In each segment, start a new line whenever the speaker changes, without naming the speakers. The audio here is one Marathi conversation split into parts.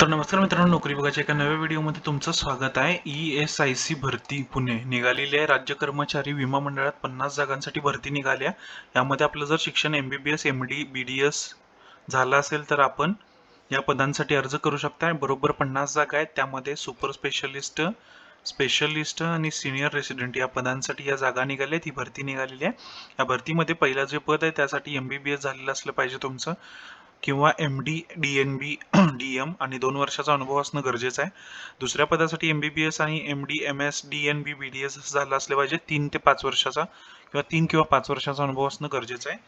तर नमस्कार मित्रांनो नोकरी बघायच्या एका नव्या व्हिडिओमध्ये तुमचं स्वागत आहे. ई एस आय सी भरती पुणे निघालेली आहे. राज्य कर्मचारी विमा मंडळात पन्नास जागांसाठी भरती निघाल्या यामध्ये आपलं जर शिक्षण M B B S M D B D S झालं असेल तर आपण या पदांसाठी अर्ज करू शकता बरोबर पन्नास जागा आहेत. त्यामध्ये सुपर स्पेशलिस्ट स्पेशलिस्ट आणि सिनियर रेसिडेंट या पदांसाठी या जागा निघाल्या आहेत. ही भरती निघालेली आहे. या भरतीमध्ये पहिलं जे पद आहे त्यासाठी एम बी बी एस झालेलं असलं पाहिजे तुमचं. किंवा M D D N B D M आणि दोन वर्षाचा अनुभव असणं गरजेचं आहे. दुसऱ्या पदासाठी एम बी बी एस आणि M D M S D N B B D S असं झालं असलं पाहिजे तीन ते पाच वर्षाचा किंवा तीन किंवा पाच वर्षाचा अनुभव असणं गरजेचं आहे.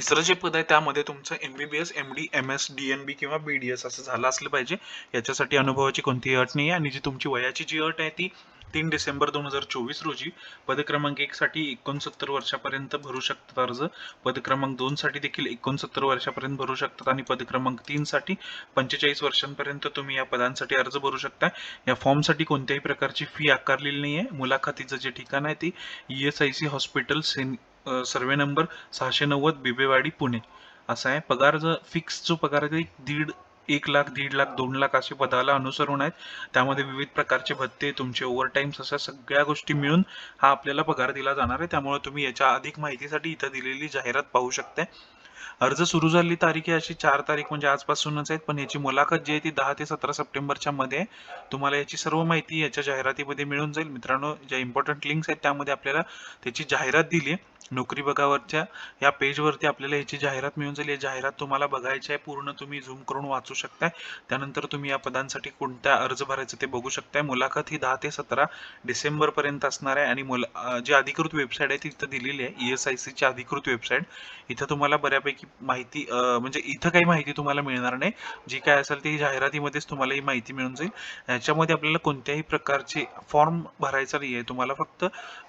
तिसरं जे पद आहे त्यामध्ये तुमचं M B B S M D M S D N B किंवा बी डी एस असं झालं असलं पाहिजे. याच्यासाठी अनुभवाची कोणतीही अट नाही आहे आणि जी तुमची वयाची जी अट आहे ती तीन डिसेंबर दोन हजार चोवीस रोजी पदक्रमांक एक साठी एकोणसत्तर वर्षापर्यंत भरू शकतात अर्ज. पदक्रमांक दोन साठी देखील एकोणसत्तर वर्षापर्यंत भरू शकतात आणि पदक्रमांक तीन साठी पंचेचाळीस वर्षांपर्यंत तुम्ही या पदांसाठी अर्ज भरू शकता. या फॉर्मसाठी कोणत्याही प्रकारची फी आकारलेली नाही आहे मुलाखतीचं जे ठिकाण आहे ते E S I C hospital Sen survey number सहाशे नव्वद बिबेवाडी पुणे. असा आहे. पगार जर फिक्स जो पगार आहे ते दीड एक लाख दीड लाख दोन लाख असे पदाला अनुसरून आहेत. त्यामध्ये विविध प्रकारचे भत्ते तुमचे ओव्हरटाईम्स अशा सगळ्या गोष्टी मिळून हा आपल्याला पगार दिला जाणार आहे. त्यामुळे तुम्ही याच्या अधिक माहितीसाठी इथं दिलेली जाहिरात पाहू शकता अर्ज सुरू झालेली तारीख आहे अशी. चार तारीख म्हणजे आजपासूनच आहेत पण याची मुलाखत जी आहे ती दहा ते सतरा सप्टेंबरच्या मध्ये तुम्हाला याची सर्व माहिती याच्या जाहिरातीमध्ये मिळून जाईल. मित्रांनो ज्या इम्पॉर्टंट लिंक्स आहेत त्यामध्ये आपल्याला त्याची जाहिरात दिली आहे. नोकरी बघावरच्या या पेजवरती आपल्याला याची जाहिरात मिळून जाईल. या जाहिरात तुम्हाला बघायची आहे. पूर्ण तुम्ही झूम करून वाचू शकताय. त्यानंतर तुम्ही या पदांसाठी कोणत्या अर्ज भरायचं ते बघू शकताय. मुलाखत ही दहा ते सतरा डिसेंबर पर्यंत असणार आहे आणि मुला जी अधिकृत वेबसाईट आहे ती इथं दिलेली आहे. ई एस आय सीची अधिकृत वेबसाईट. इथं तुम्हाला बऱ्यापैकी माहिती म्हणजे इथं काही माहिती तुम्हाला मिळणार नाही. जी काय असेल ती जाहिरातीमध्येच तुम्हाला ही माहिती मिळून जाईल. याच्यामध्ये आपल्याला कोणत्याही प्रकारचे फॉर्म भरायचा नाही आहे तुम्हाला फक्त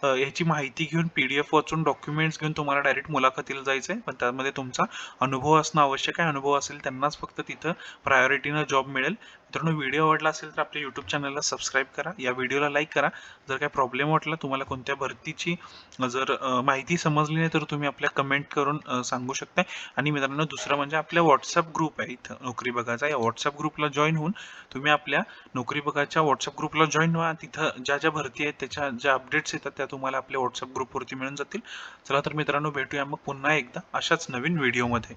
याची माहिती घेऊन पी डी एफ वाचून डॉक्युमेंट्स घेऊन तुम्हाला डायरेक्ट मुलाखतीला जायचं आहे पण त्यामध्ये तुमचा अनुभव असणं आवश्यक आहे. अनुभव असेल त्यांनाच फक्त तिथं प्रायोरिटीनं जॉब मिळेल. मित्रांनो व्हिडिओ आवडला असेल तर आपल्या यूट्यूब चॅनलला सबस्क्राईब करा. या व्हिडिओला लाईक करा. जर काही प्रॉब्लेम वाटला तुम्हाला कोणत्या भरतीची जर माहिती समजली नाही तर तुम्ही आपल्या कमेंट करून सांगू शकता आणि मित्रांनो दुसरं म्हणजे आपल्या व्हॉट्सअप ग्रुप आहे इथं नोकरी बघाचा या व्हॉट्सअप ग्रुपला जॉईन होऊन तुम्ही आपल्या नोकरी बघाच्या व्हॉट्सअप ग्रुपला जॉईन व्हा. तिथं ज्या ज्या भरती आहेत त्याच्या ज्या अपडेट्स येतात त्या तुम्हाला आपल्या व्हॉट्सअप ग्रुपवरती मिळून जातील. चला तर मित्रांनो भेटूया मग पुन्हा एकदा अशाच नवीन व्हिडिओमध्ये